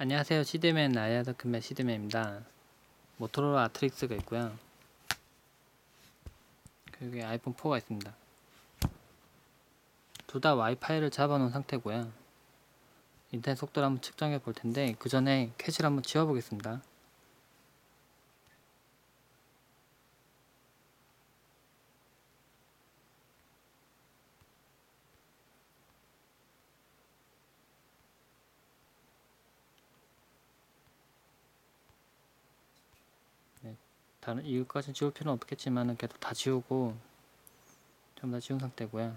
안녕하세요. 시드맨 아이아드 금메 시드맨입니다. 모토로라 아트릭스가 있고요. 그리고 아이폰 4가 있습니다. 둘 다 와이파이를 잡아놓은 상태고요. 인터넷 속도를 한번 측정해 볼 텐데 그 전에 캐시를 한번 지워 보겠습니다 다른 이것까지 지울 필요는 없겠지만은 그래도 다 지우고 전부 다 지운 상태고요.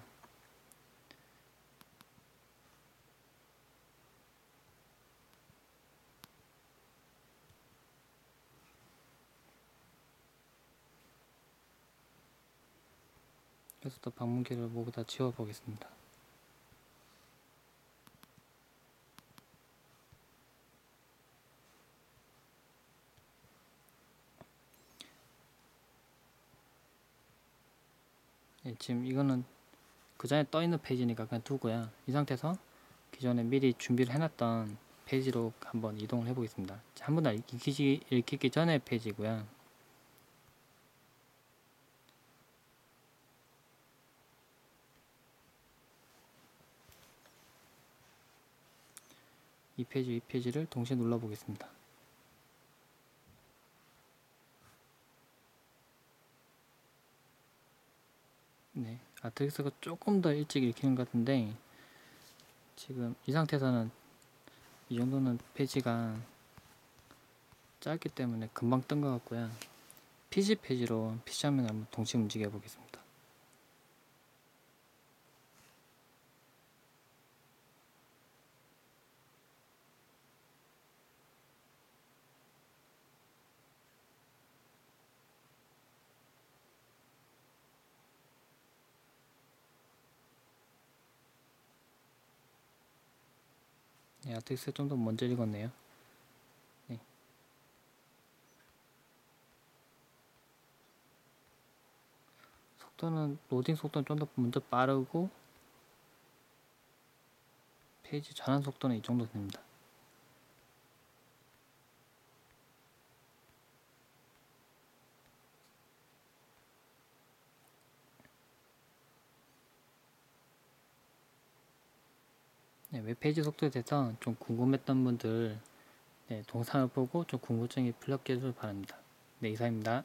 그래서 또 방문기를 모두 다 지워 보겠습니다. 지금 이거는 그 전에 떠 있는 페이지니까 그냥 두고요. 이 상태에서 기존에 미리 준비를 해놨던 페이지로 한번 이동을 해보겠습니다. 한 번 더 읽히기, 읽히기 전에 페이지고요. 이 페이지, 이 페이지를 동시에 눌러보겠습니다. 네, 아트릭스가 조금 더 일찍 읽히는 것 같은데 지금 이 상태에서는 이 정도는 페이지가 짧기 때문에 금방 뜬 것 같고요. PC 페이지로 PC 화면을 한번 동시에 움직여 보겠습니다. 네, 아트릭스 좀 더 먼저 읽었네요. 네. 속도는 로딩 속도는 좀 더 먼저 빠르고 페이지 전환 속도는 이 정도 됩니다. 네, 웹페이지 속도에 대해서 좀 궁금했던 분들 네, 동상을 보고 좀 궁금증이 풀렸기를 바랍니다. 네, 이상입니다.